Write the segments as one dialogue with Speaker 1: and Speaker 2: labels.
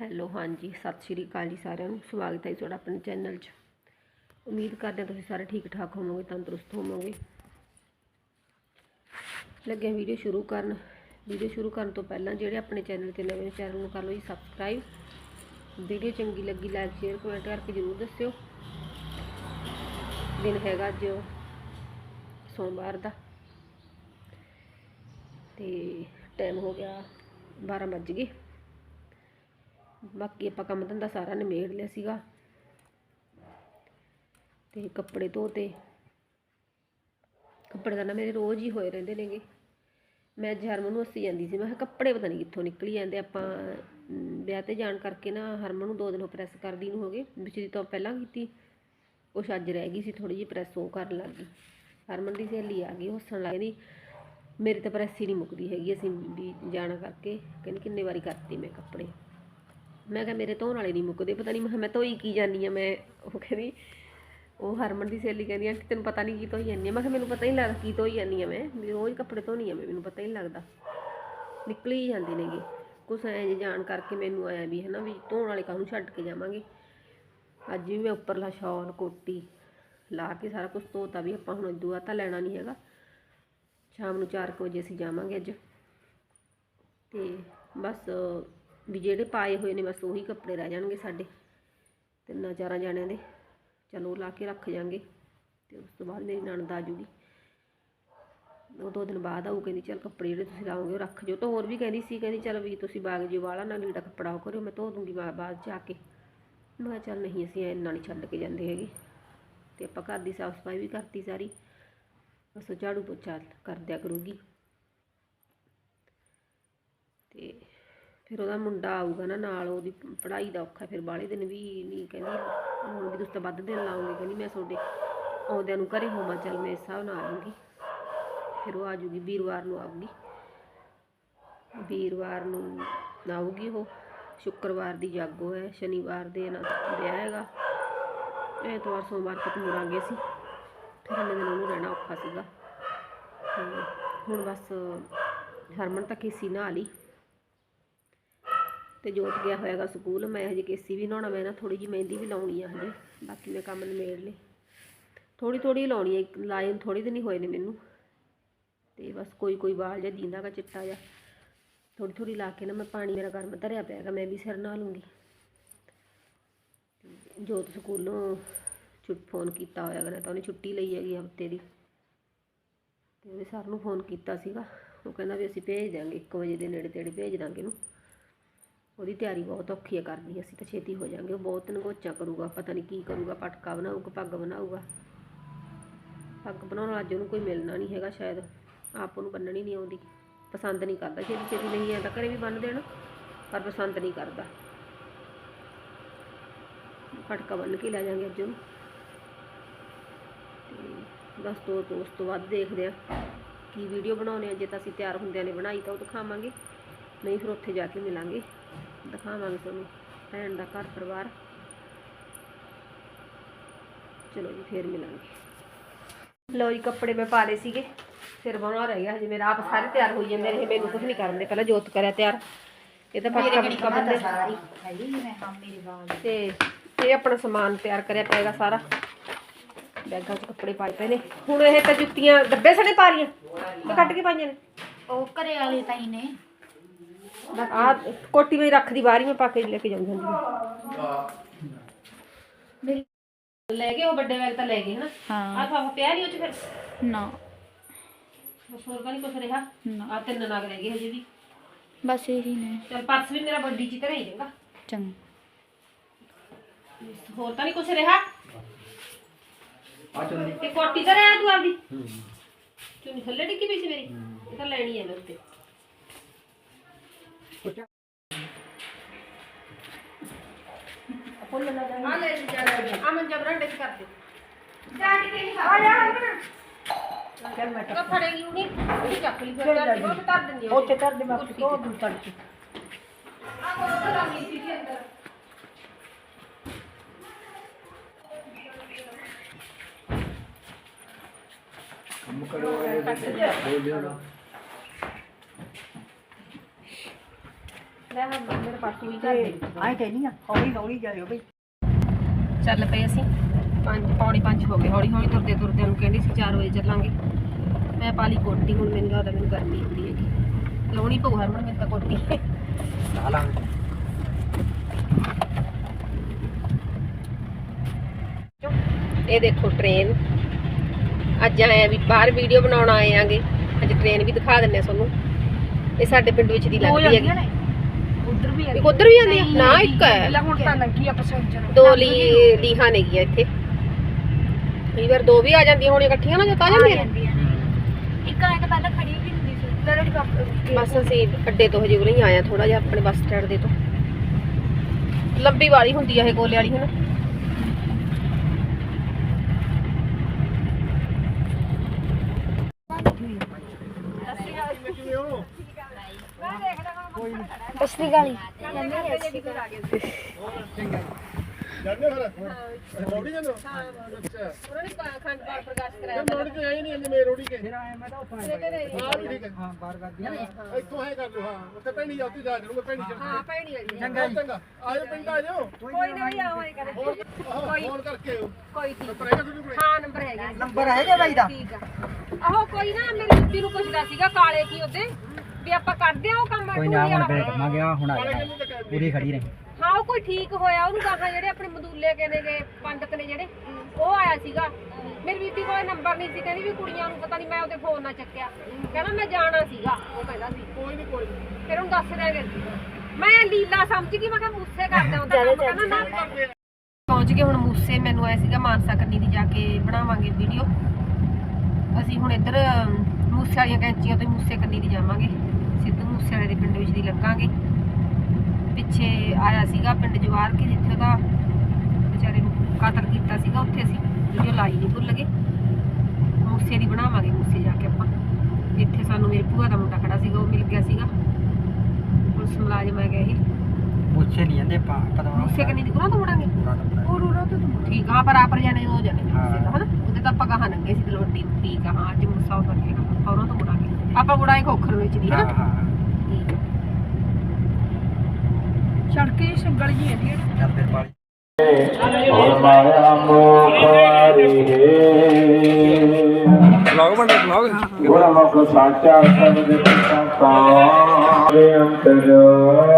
Speaker 1: Hello, ਹਾਂਜੀ, ਸਤਿ ਸ਼੍ਰੀ ਅਕਾਲ ਜੀ ਸਾਰਿਆਂ ਨੂੰ। ਸਵਾਗਤ ਹੈ ਜੀ ਤੁਹਾਡਾ ਆਪਣੇ ਚੈਨਲ 'ਚ। ਉਮੀਦ ਕਰਦੇ ਹਾਂ ਤੁਸੀਂ ਸਾਰੇ ਠੀਕ ਠਾਕ ਹੋਵੋਗੇ, ਤੰਦਰੁਸਤ ਹੋਵੋਗੇ। ਲੱਗੇ ਵੀਡੀਓ ਸ਼ੁਰੂ ਕਰਨ। ਵੀਡੀਓ ਸ਼ੁਰੂ ਕਰਨ ਤੋਂ ਪਹਿਲਾਂ ਜਿਹੜੇ ਆਪਣੇ ਚੈਨਲ ਤੇ ਨਵੇਂ ਚੈਨਲ ਨੂੰ ਕਰ ਲਓ ਜੀ ਸਬਸਕ੍ਰਾਈਬ। ਵੀਡੀਓ ਚੰਗੀ ਲੱਗੀ, ਲਾਈਕ, ਸ਼ੇਅਰ, ਕਮੈਂਟ ਕਰਕੇ ਜ਼ਰੂਰ ਦੱਸਿਓ। ਦਿਨ ਹੈਗਾ ਅੱਜ ਸੋਮਵਾਰ ਦਾ। ਤੇ ਟਾਈਮ ਹੋ ਗਿਆ 12 ਵੱਜ ਗਏ। ਬਾਕੀ ਆਪਾਂ ਕੰਮ ਧੰਦਾ ਸਾਰਾ ਨਿਮੇੜ ਲਿਆ ਸੀਗਾ। ਤੇ ਕੱਪੜੇ ਧੋਤੇ। ਕੱਪੜੇ ਤਾਂ ਨਾ ਮੇਰੇ ਰੋਜ਼ ਹੀ ਹੋਏ ਰਹਿੰਦੇ ਨੇਗੇ। ਮੈਂ ਅੱਜ ਹਰਮਨ ਨੂੰ ਹੱਸੀ ਜਾਂਦੀ ਸੀ, ਮੈਂ ਕਿਹਾ ਕੱਪੜੇ ਪਤਾ ਨਹੀਂ ਕਿੱਥੋਂ ਨਿਕਲੀ ਜਾਂਦੇ, ਆਪਾਂ ਵਿਆਹ ਤੇ ਜਾਣ ਕਰਕੇ ਨਾ ਹਰਮਨ ਨੂੰ ਦੋ ਦਿਨ ਪ੍ਰੈਸ ਕਰਦੀ ਨੂੰ ਹੋ ਗਏ ਵਿਚਰੀ ਤੋਂ ਪਹਿਲਾਂ ਕੀਤੀ ਕੁਛ ਅੱਜ ਰਹਿ ਗਈ ਸੀ ਥੋੜੀ ਜਿਹੀ ਪ੍ਰੈਸ ਉਹ ਕਰਨ ਲੱਗ ਗਈ। ਹਰਮਨ ਦੀ ਸਹੇਲੀ ਆ ਗਈ ਉਹ ਹੱਸਣ ਲੱਗ ਗਈ ਮੇਰੀ ਤਾਂ ਪ੍ਰੈਸ ਹੀ ਨਹੀਂ ਮੁੱਕਦੀ ਹੈਗੀ ਅਸੀਂ ਵੀ ਜਾਣਾ ਕਰਕੇ, ਕਹਿੰਦੀ ਕਿੰਨੇ ਵਾਰੀ ਕਰਤੀ ਮੈਂ ਕੱਪੜੇ। ਮੈਂ ਕਿਹਾ ਮੇਰੇ ਧੋਣ ਵਾਲੇ ਨਹੀਂ ਮੁੱਕਦੇ, ਪਤਾ ਨਹੀਂ, ਮੈਂ ਕਿਹਾ ਮੈਂ ਧੋਈ ਕੀ ਜਾਨੀ ਆ ਮੈਂ ਉਹ ਕਹਿੰਦੀ, ਉਹ ਹਰਮਨ ਦੀ ਸਹੇਲੀ ਕਹਿੰਦੀ ਆਂਟੀ ਤੈਨੂੰ ਪਤਾ ਨਹੀਂ ਕੀ ਧੋਈ ਜਾਂਦੀ ਆ। ਮੈਂ ਕਿਹਾ ਮੈਨੂੰ ਪਤਾ ਹੀ ਨਹੀਂ ਲੱਗਦਾ ਕੀ ਧੋਈ ਜਾਂਦੀ ਆ ਮੈਂ, ਵੀ ਰੋਜ਼ ਕੱਪੜੇ ਧੋਣੀ ਆ ਮੈਂ ਮੈਨੂੰ ਪਤਾ ਹੀ ਨਹੀਂ ਲੱਗਦਾ। ਨਿਕਲੀ ਜਾਂਦੀ ਜਾਂਦੇ ਨੇਗੇ। ਕੁਛ ਐ ਜੇ ਜਾਣ ਕਰਕੇ ਮੈਨੂੰ ਆਇਆ ਵੀ ਹਨਾ ਵੀ ਧੋਣ ਵਾਲੇ ਕਾਹਨੂੰ ਛੱਡ ਕੇ ਜਾਵਾਂਗੇ। ਅੱਜ ਵੀ ਮੈਂ ਉੱਪਰਲਾ ਸ਼ਾਲ, ਕੋਟੀ ਲਾ ਕੇ ਸਾਰਾ ਕੁਝ ਧੋਤਾ ਵੀ ਆਪਾਂ ਹੁਣ ਦੁਆ ਤਾਂ ਲੈਣਾ ਨਹੀਂ ਹੈਗਾ। ਸ਼ਾਮ ਨੂੰ 4 ਵਜੇ ਅਸੀਂ ਜਾਵਾਂਗੇ ਅੱਜ। ਤੇ ਬਸ ਵੀ ਜਿਹੜੇ ਪਾਏ ਹੋਏ ਨੇ ਬਸ ਉਹੀ ਕੱਪੜੇ ਰਹਿ ਜਾਣਗੇ ਸਾਡੇ ਤਿੰਨਾਂ ਚਾਰਾਂ ਜਾਣਿਆਂ ਦੇ। ਚਲੋ ਲਾ ਕੇ ਰੱਖ ਜਾਾਂਗੇ ਤੇ ਉਸ ਤੋਂ ਬਾਅਦ ਮੇਰੀ ਨਣਦ ਆ ਜੂਗੀ। ਉਹ ਦੋ ਦਿਨ ਬਾਅਦ ਆਊ, ਕਹਿੰਦੀ ਚਲ ਕੱਪੜੇ ਜਿਹੜੇ ਤੁਸੀਂ ਲਾਓਗੇ ਉਹ ਰੱਖ ਜਾਓ। ਤਾਂ ਹੋਰ ਵੀ ਕਹਿੰਦੀ ਸੀ, ਕਹਿੰਦੀ ਚਲ ਵੀ ਤੁਸੀਂ ਬਾਗ ਜੀ ਵਾਲਾ ਨਾ ਲੀੜਾ ਕੱਪੜਾ ਉਹ ਕਰਿਓ, ਮੈਂ ਧੋ ਦੂੰਗੀ ਬਾਅਦ 'ਚ ਆ ਕੇ। ਮੈਂ ਕਿਹਾ ਚੱਲ ਨਹੀਂ ਅਸੀਂ ਇੰਨਾ ਨਹੀਂ ਛੱਡ ਕੇ ਜਾਂਦੇ ਹੈਗੇ। ਤੇ ਆਪਾਂ ਘਰ ਦੀ ਸਾਫ਼ ਸਫ਼ਾਈ ਵੀ ਕਰਤੀ ਸਾਰੀ। ਬਸ ਉਹ ਝਾੜੂ ਪੋਚਾ ਕਰ ਦਿਆ ਕਰੂਗੀ ਤੇ ਫਿਰ ਉਹਦਾ ਮੁੰਡਾ ਆਊਗਾ ਨਾ ਨਾਲ, ਉਹਦੀ ਪੜ੍ਹਾਈ ਦਾ ਔਖਾ, ਫਿਰ ਬਾਲੇ ਦਿਨ ਵੀ ਨਹੀਂ ਕਹਿੰਦੀ, ਹੁਣ ਵੀ ਤੁਸੀਂ ਤਾਂ ਵੱਧ ਦਿਨ ਲਾਉਂਗੇ ਕਹਿੰਦੀ ਮੈਂ ਤੁਹਾਡੇ ਆਉਂਦਿਆਂ ਨੂੰ ਘਰੇ ਹੋਵਾਂ, ਚੱਲ ਮੈਂ ਇਸ ਹਿਸਾਬ ਨਾਲ ਆ ਫਿਰ ਉਹ ਆ ਜੂਗੀ, ਵੀਰਵਾਰ ਨੂੰ ਆਊਗੀ। ਵੀਰਵਾਰ ਨੂੰ ਆਊਗੀ ਉਹ, ਸ਼ੁੱਕਰਵਾਰ ਦੀ ਜਾਗੋ ਹੈ, ਸ਼ਨੀਵਾਰ ਦੇ ਨਾਲ ਵਿਆਹ ਹੈਗਾ। ਐਤਵਾਰ, ਸੋਮਵਾਰ ਤੱਕ ਮੁੜਾਂਗੇ ਸੀ ਫਿਰ ਇੰਨੇ ਦਿਨ ਉਹਨੂੰ ਰਹਿਣਾ ਔਖਾ ਸੀਗਾ। ਤੇ ਹੁਣ ਬਸ ਹਰਮਨ ਤਾਂ ਕੇਸੀ ਨਹਾ ਲਈ। ਤੇ ਜੋਤ ਗਿਆ ਹੋਇਆਗਾ ਸਕੂਲ, ਮੈਂ ਹਜੇ ਕੇਸੀ ਵੀ ਨਹਾਉਣਾ, ਮੈਂ ਨਾ ਥੋੜੀ ਜਿਹੀ ਮਹਿੰਦੀ ਵੀ ਲਾਉਣੀ ਆ ਹਜੇ, ਬਾਕੀ ਮੈਂ ਕੰਮ ਨਿਮੇੜ ਲਈ ਥੋੜੀ ਥੋੜੀ ਲਾਉਣੀ ਹੈ ਲਾਈਨ ਥੋੜੀ ਦਿਨ ਹੀ ਹੋਏ ਨੇ ਮੈਨੂੰ। ਤੇ ਬਸ ਕੋਈ ਕੋਈ ਵਾਲ ਜਿਹਾ ਦੀਂਦਾਗਾ ਚਿੱਟਾ ਜਿਹਾ। ਥੋੜੀ ਥੋੜੀ ਲਾ ਕੇ ਨਾ ਮੈਂ ਪਾਣੀ ਮੇਰਾ ਗਰਮ ਧਰਿਆ ਪਿਆਗਾ ਮੈਂ ਵੀ ਸਿਰ ਨਹਾ ਲੂੰਗੀ। ਤੇ ਜੋਤ ਸਕੂਲੋਂ ਛੁੱਟ ਫੋਨ ਕੀਤਾ ਹੋਇਆ ਨਾ ਤਾਂ ਉਹਨੇ ਛੁੱਟੀ ਲਈ ਹੈਗੀ ਹਫ਼ਤੇ ਦੀ। ਤੇ ਉਹਨੇ ਸਰ ਨੂੰ ਫੋਨ ਕੀਤਾ ਸੀਗਾ। ਉਹ ਕਹਿੰਦਾ ਵੀ ਅਸੀਂ ਭੇਜ ਦਿਆਂਗੇ 1 ਵਜੇ ਦੇ ਨੇੜੇ ਤੇੜੇ ਭੇਜ ਦਾਂਗੇ ਇਹਨੂੰ। ਉਹਦੀ ਤਿਆਰੀ ਬਹੁਤ ਔਖੀ ਹੈ ਕਰਨੀ, ਅਸੀਂ ਤਾਂ ਛੇਤੀ ਹੋ ਜਾਾਂਗੇ ਉਹ ਬਹੁਤ ਨਗੋਚਾ ਕਰੂਗਾ, ਪਤਾ ਨਹੀਂ ਕੀ ਕਰੂਗਾ, ਪਟਕਾ ਬਣਾਊਗਾ, ਪੱਗ ਬਣਾਊਗਾ। ਪੱਗ ਬਣਾਉਣ ਅੱਜ ਉਹਨੂੰ ਕੋਈ ਮਿਲਣਾ ਨਹੀਂ ਹੈਗਾ ਸ਼ਾਇਦ, ਆਪ ਉਹਨੂੰ ਬੰਨਣੀ ਨਹੀਂ ਆਉਂਦੀ, ਪਸੰਦ ਨਹੀਂ ਕਰਦਾ, ਛੇਤੀ ਛੇਤੀ ਨਹੀਂ ਆਉਂਦਾ ਘਰੇ ਵੀ ਬੰਨ ਦੇਣ, ਪਰ ਪਸੰਦ ਨਹੀਂ ਕਰਦਾ। ਪਟਕਾ ਬੰਨ ਕੇ ਲੈ ਜਾਾਂਗੇ ਅੱਜ ਉਹਨੂੰ। ਬਸ ਤੋਂ ਤੋਂ ਉਸ ਤੋਂ ਬਾਅਦ ਦੇਖਦੇ ਆ, ਕੀ ਵੀਡੀਓ ਬਣਾਉਣੇ ਆ, ਜੇ ਤਾਂ ਅਸੀਂ ਤਿਆਰ ਹੁੰਦਿਆਂ ਨੇ ਬਣਾਈ ਤਾਂ ਉਹ ਦਿਖਾਵਾਂਗੇ। ਨਹੀਂ ਫਿਰ ਉੱਥੇ ਜਾ ਕੇ ਮਿਲਾਂਗੇ। ਦਿਖਾਵਾਂਗੇ ਤੁਹਾਨੂੰ ਭੈਣ ਦਾ ਘਰ ਪਰਿਵਾਰ। ਚਲੋ ਜੀ ਫੇਰ ਮਿਲਾਂਗੇ। ਲੋ ਜੀ ਕੱਪੜੇ ਮੈਂ ਪਾ ਲਏ ਸੀਗੇ। ਸਿਰ ਬਣਾ ਰਹਿ ਗਿਆ ਹਜੇ ਮੇਰਾ ਆਪ ਸਾਰੇ ਤਿਆਰ ਹੋਈ ਜਾਂਦੇ ਨੇ ਮੈਨੂੰ ਕੁਝ ਨਹੀਂ ਕਰਨ ਦੇ। ਪਹਿਲਾਂ ਜੋਤ ਕਰਿਆ ਤਿਆਰ। ਇਹ ਤਾਂ ਪੱਕਾ ਪੱਕਾ ਬੰਦੇ
Speaker 2: ਸਾਰੀ? ਹੈਗੀ ਮੈਂ ਹਾਂ ਮੇਰੇ ਵਾਲ
Speaker 1: ਤੇ ਇਹ ਆਪਣਾ ਸਮਾਨ ਤਿਆਰ ਕਰਿਆ ਪਏਗਾ ਸਾਰਾ। ਬੈਗਾਂ 'ਚ ਕੱਪੜੇ ਪਾਏ ਪਏ ਨੇ। ਹੁਣ ਇਹ ਤਾਂ ਜੁੱਤੀਆਂ ਡੱਬੇ ਸਣੇ ਪਾ ਰਹੀਆਂ। ਮੈਂ ਕੱਢ ਕੇ ਪਾਈਆਂ ਨੇ।
Speaker 2: ਉਹ ਘਰੇ ਵਾਲੇ ਤਾਂ ਹੀ ਨੇ।
Speaker 1: ਆ ਕੋਟੀ ਵਿੱਚ ਰੱਖਦੀ ਬਾਹਰ ਹੀ ਮੈਂ ਪਾ ਕੇ ਲੈ ਕੇ
Speaker 2: ਮੇਰੀ
Speaker 1: ਲੈ ਗਏ ਉਹ ਵੱਡੇ ਬੈਗ ਤਾਂ ਲੈ ਗਏ ਹਨਾ?
Speaker 2: ਹਾਂ।
Speaker 1: ਆ ਤਾਂ ਪਿਆ ਨਹੀਂ ਉਹ ਚ ਫਿਰ।
Speaker 2: ਨਾ।
Speaker 1: ਹੋਰ ਕਾ ਨਹੀਂ ਕੁਛ ਰਿਹਾ।
Speaker 2: ਨਾ।
Speaker 1: ਆ ਤਿੰਨ ਨਗ ਰਹਿ ਗਏ ਹਜੇ ਵੀ।
Speaker 2: ਬਸ ਇਹੀ ਨੇ।
Speaker 1: ਚਲ ਪਰਸ ਵੀ ਮੇਰਾ ਵੱਡੀ ਚ ਘਰੇ ਹੀ ਜਾਊਗਾ
Speaker 2: ਚੰਗ।
Speaker 1: ਹੋਰ ਤਾਂ ਨਹੀਂ ਕੁਛ ਰਿਹਾ? ਤੇ ਕੋਟੀ ਤਾਂ ਰਹਿ ਤੂੰ ਆਪਦੀ। ਚੁੰਨੀ ਥੱਲੇ ਡਿੱਗੀ ਪਈ ਸੀ ਮੇਰੀ? ਇਹ ਤਾਂ ਲੈਣੀ ਹੈ ਮੈਂ ਉੱਤੇ ਨਹੀਂ ਉਹ ਚੱਕ ਲਈ ਫਿਰ ਕਰ ਦਿਓ ਕਰ ਦਿੰਦੀ ਹਾਂ ਉੱਥੇ ਕਰ ਦੇ ਮੈਂ ਤੋਂ ਦੂਰ ਤੜ ਕੇ ਆ ਕੋਲ ਤਾਂ ਰਾਮੀ ਸੀ ਜੀ ਅੰਦਰ
Speaker 3: ਕੰਮ ਕਰੋ ਇਹ ਬੋਲਿਓ ਨਾ
Speaker 1: ਲੈ ਹਾਂ ਮੇਰੇ ਪਾਸੋਂ ਹੀ ਘਰ ਦੇ ਵਿੱਚ
Speaker 3: ਆਏ ਕਹਿੰਦੀ ਆ ਹੌਲੀ ਹੌਲੀ ਜਾਇਓ ਬਈ।
Speaker 1: ਚੱਲ ਪਏ ਅਸੀਂ। ਪੰਜ ਪੌਣੀ ਪੰਜ ਹੋ ਗਏ। ਹੌਲੀ ਹੌਲੀ ਤੁਰਦੇ ਤੁਰਦੇ ਨੂੰ ਕਹਿੰਦੀ ਸੀ 4 ਵਜੇ ਚੱਲਾਂਗੇ। ਮੈਂ ਪਾਲੀ ਕੋਟੀ ਹੁਣ ਮੈਨੂੰ ਲੱਗਦਾ ਮੈਨੂੰ ਗਰਮੀ ਹੁੰਦੀ ਹੈਗੀ। ਲਾਉਣੀ ਪਊ ਹਰਮਨ ਮੈਨੂੰ ਤਾਂ ਕੋਟੀ।
Speaker 3: ਲਾ ਲਾਂਗੇ।
Speaker 1: ਇਹ ਦੇਖੋ ਟ੍ਰੇਨ ਅੱਜ ਆਏ ਆ ਵੀ ਬਾਹਰ ਵੀਡੀਓ ਬਣਾਉਣ ਆਏ ਆਂਗੇ। ਅੱਜ ਟ੍ਰੇਨ ਵੀ ਦਿਖਾ ਦਿੰਨੇ ਆ ਤੁਹਾਨੂੰ। ਇਹ ਸਾਡੇ ਪਿੰਡ ਵਿੱਚ ਦੀ ਲੱਗਦੀ ਹੈਗੀ।
Speaker 2: ਉਧਰ ਵੀ
Speaker 1: ਇੱਕ ਉਧਰ ਵੀ ਆਉਂਦੀ ਆ? ਨਾ ਇੱਕ ਹੈ।
Speaker 2: ਹੁਣ ਤਾਂ ਲੱਗੀ ਆ ਪੈਸੇਂਜਰ
Speaker 1: ਦੋ ਲੀ ਲੀਹਾਂ ਨੇਗੀਆਂ ਇੱਥੇ। ਕਈ ਵਾਰ ਦੋ ਵੀ ਆ ਜਾਂਦੀਆਂ ਹੋਣੀਆਂ ਇਕੱਠੀਆਂ ਨਾ ਆ ਜਾਂਦੀਆਂ ਨੇ।
Speaker 2: ਇੱਕ ਆਇਆ ਤਾਂ ਪਹਿਲਾਂ ਖੜੀ ਵੀ ਹੁੰਦੀ ਸੀ ਲੜੀ ਕਾਫੀ
Speaker 1: ਬਸ ਅਸੀਂ ਅੱਡੇ ਤੋਂ ਹਜੇ ਉਰੇ ਹੀ ਆਏ ਆ ਥੋੜਾ ਜਿਹਾ ਆਪਣੇ ਬੱਸ ਸਟੈਂਡ ਦੇ ਤੋਂ। ਲੰਬੀ ਵਾਲੀ ਹੁੰਦੀ ਆ ਇਹ ਗੋਲੇ ਵਾਲੀ ਹਨਾ
Speaker 2: ਅਸਲੀ ਗਾਲੀ
Speaker 4: ਜਾਂਦੇ ਫਿਰ ਰੋੜੀ ਜਾਂਦੇ
Speaker 1: ਉਹਨਾਂ ਨੇ ਖੰਡ ਪਾਠ ਪ੍ਰਕਾਸ਼ ਕਰਾਇਆ
Speaker 4: ਰੋੜੀ ਤੇ ਆਈ ਨਹੀਂ ਇੰਨੇ ਮੇਰੇ ਰੋੜੀ ਕੇ।
Speaker 3: ਫਿਰ ਆਏ ਮੈਂ ਤਾਂ ਉੱਥੋਂ
Speaker 4: ਹਾਂ ਵੀ ਠੀਕ ਹੈ
Speaker 3: ਹਾਂ ਬਾਰ ਕਰਦੀਆਂ ਨੇ
Speaker 4: ਇੱਥੋਂ ਹੈ ਕਰ ਹਾਂ। ਉੱਥੇ ਪੈਣੀ ਜਾਂਦੀ ਜਾ ਕਰੂੰਗਾ ਪੈਣੀ ਚੱਲ
Speaker 1: ਹਾਂ ਪੈਣੀ ਵਾਲੀ
Speaker 4: ਚੰਗਾ ਚੰਗਾ। ਆਜੋ ਪਿੰਡ ਆਜੋ
Speaker 1: ਕੋਈ ਨਾ ਵੀ ਆਵਾਂਗੇ ਕਰੇ।
Speaker 4: ਕੋਈ ਫੋਨ ਕਰਕੇ ਆਇਓ।
Speaker 1: ਕੋਈ ਠੀਕ
Speaker 4: ਪਰ ਹੈਗਾ ਤੁਹਾਨੂੰ ਕੋਲ?
Speaker 1: ਹਾਂ ਨੰਬਰ ਹੈਗਾ
Speaker 3: ਨੰਬਰ ਹੈਗਾ ਬਾਈ ਦਾ?
Speaker 1: ਠੀਕ ਆ। ਆਹੋ ਕੋਈ ਨਾ ਮੇਰੀ ਬੀਬੀ ਨੂੰ ਪੁੱਛਦਾ ਸੀਗਾ ਕਾਲੇ ਕੀ ਉਹਦੇ? ਵੀ ਆਪਾਂ ਕਰਦੇ ਆ ਉਹ ਕੰਮ
Speaker 3: ਕੋਈ ਨਾ ਹੁਣ। ਬੈਠ ਮੈਂ ਗਿਆ ਹੁਣ ਆ ਪੂਰੀ ਖੜੀ ਰਹੀ।
Speaker 1: ਹਾਂ ਉਹ ਕੋਈ ਠੀਕ ਹੋਇਆ ਉਹਨੂੰ ਕਹਾ ਜਿਹੜੇ ਆਪਣੇ ਮਦੂਲੇ ਕੇ ਨੇਗੇ ਪੰਡਤ ਨੇ ਜਿਹੜੇ ਉਹ ਆਇਆ ਸੀਗਾ। ਮੇਰੀ ਬੀਬੀ ਕੋਲ ਨੰਬਰ ਨਹੀਂ ਸੀ ਕਹਿੰਦੀ ਵੀ ਕੁੜੀਆਂ ਨੂੰ ਪਤਾ ਨਹੀਂ ਮੈਂ ਉਹਦੇ ਫੋਨ ਨਾ ਚੱਕਿਆ। ਕਹਿੰਦਾ ਮੈਂ ਜਾਣਾ ਸੀਗਾ। ਉਹ ਕਹਿੰਦਾ ਸੀ
Speaker 4: ਕੋਈ ਨਹੀਂ ਕੋਈ।
Speaker 1: ਫਿਰ ਉਹਨੂੰ ਦੱਸ ਦਿਆਂਗੇ ਮੈਂ ਲੀਲਾ ਸਮਝ ਗਈ ਮੈਂ ਕਿਹਾ ਮੂਸੇ ਕਰਦੇ ਹੁੰਦਾ ਕੰਮ ਕਹਿੰਦਾ ਨਾ। ਪਹੁੰਚ ਗਏ ਹੁਣ ਮੂਸੇ ਮੈਨੂੰ ਆਇਆ ਸੀਗਾ ਮਾਨਸਾ ਕੰਨੀ ਦੀ ਜਾ ਕੇ ਬਣਾਵਾਂਗੇ ਵੀਡੀਓ ਅਸੀਂ ਹੁਣ ਇੱਧਰ ਮੂਸੇ ਵਾਲੀਆਂ ਕੈਂਚੀਆਂ ਤੋਂ ਮੂਸੇ ਕੰਨੀ ਦੀ ਜਾਵਾਂਗੇ। ਸਿੱਧੂ ਮੂਸੇ ਵਾਲੇ ਦੇ ਪਿੰਡ ਵਿੱਚ ਦੀ ਲੰਘਾਂਗੇ ਪਿੱਛੇ ਆਇਆ ਸੀਗਾ ਪਿੰਡ ਜਵਾਰ ਕੇ, ਜਿੱਥੇ ਉਹਦਾ ਵਿਚਾਰੇ ਨੂੰ ਕਤਲ ਕੀਤਾ ਸੀਗਾ, ਉੱਥੇ ਅਸੀਂ ਵੀਡੀਓ ਲਾਈ ਨਹੀਂ ਭੁੱਲ ਗਏ। ਮੂਸੇ ਦੀ ਬਣਾਵਾਂਗੇ, ਮੂਸੇ ਜਾ ਕੇ ਆਪਾਂ। ਜਿੱਥੇ ਸਾਨੂੰ ਮੇਰੇ ਭੂਆ ਦਾ ਮੁੰਡਾ ਖੜਾ ਸੀਗਾ, ਉਹ ਮਿਲ ਗਿਆ ਸੀਗਾ। ਪੁਲਿਸ ਮੁਲਾਜ਼ਮ ਆ ਗਿਆ ਇਹ।
Speaker 3: ਪੁੱਛੇ ਨਹੀਂ ਜਾਂਦੇ ਪਾ ਪਤਾ
Speaker 1: ਮੂਸੇ ਕੰਨੀ ਦੀ ਕੋਣਾ ਤੋਂ ਮੁੜਾਂਗੇ
Speaker 2: ਹੋਰ ਉਹਨਾਂ ਤੋਂ
Speaker 1: ਠੀਕ ਆ ਪਰ ਆਪਰ ਜਾਣੇ ਹੋ ਜਾਣੇ ਨੇ
Speaker 3: ਹਾਂ।
Speaker 1: ਮੂਸੇ ਤੋਂ, ਹਨਾ ਉਹਦੇ ਤਾਂ ਆਪਾਂ ਕਹਾ ਨੰਗੇ ਸੀ ਤਲਵੰਡੀ ਨੂੰ ਠੀਕ ਆ ਹਾਂ ਅੱਜ ਮੂਸਾ ਉਹ ਲੱਗੇਗਾ ਆਪਾਂ ਉਹਨਾਂ ਤੋਂ ਮੁੜਾਂਗੇ ਆਪਾਂ ਮੁੜਾਂਗੇ ਖੋਖਰ ਵਿੱਚ ਦੀ
Speaker 3: ਹਾਂ
Speaker 1: ਹਨਾ
Speaker 3: ਹਾਂ
Speaker 1: ਠੀਕ ਆ।
Speaker 2: ਸੜਕੇ ਸੰਗਲ ਜੀ ਹੈ
Speaker 3: ਚੱਲ ਫਿਰ ਪਾਲੀ
Speaker 5: और माया मोखारी है गुणमुख साचा सदगति संसारे अंतर सबरा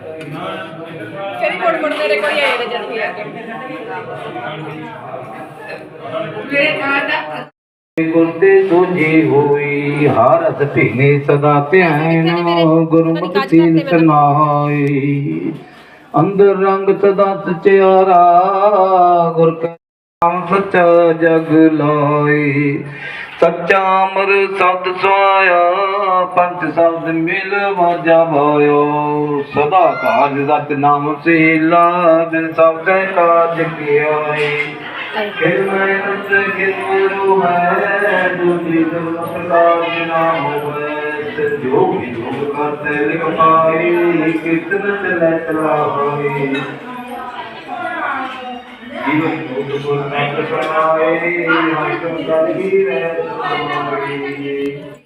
Speaker 1: ਕਿਹੜੀ ਕੋੜ ਕੋੜ ਤੇਰੇ ਕੋਲ ਆਏ ਨੇ ਜਦ ਵੀ ਆ ਕੇ। ਮੇਰੇ ਕਾਟਾ
Speaker 5: ਗੁਰਦੇ ਤੁਝੀ ਹੋਈ ਹਰਸ ਭੀਨੇ ਸਦਾ ਧਿਆਨ ਗੁਰਮੁਖ ਤੀਨ ਸਨਾਈ ਅੰਦਰ ਰੰਗ ਸਦਾ ਸਚਿਆਰਾ ਗੁਰ ਨਾਮ ਸੱਚਾ ਜਗ ਲਾਈ ਸੱਚਾ ਅਮਰ ਸਬਦ ਸੁਆਇਆ ਪੰਜ ਸ਼ਬਦ ਮਿਲ ਵਾਜਾ ਭਾਇਓ ਸਦਾ ਕਾਜ ਸਤ ਨਾਮ ਸੀਲਾ ਬਿਨ ਸਬਦ ਕਾਜ ਕੀਆਈ ਫਿਰ ਮੈਂ ਅੰਤ ਕਿਨ ਹੈ ਦੂਜੀ ਦੁਖ ਬਿਨਾ ਹੋਵੇ ਜੋ ਵੀ ਜੋ ਕਰਤੇ ਲਿਖਾਈ ਕਿਤਨ ਚਲੇ ਚਲਾਈ ਜੀਵਨ ਮੁਕਤ ਗੁਰ ਮੈਂ ਪ੍ਰਣਾਏ ਹਰਿ ਗੁਰ ਦੀ ਰਹਿ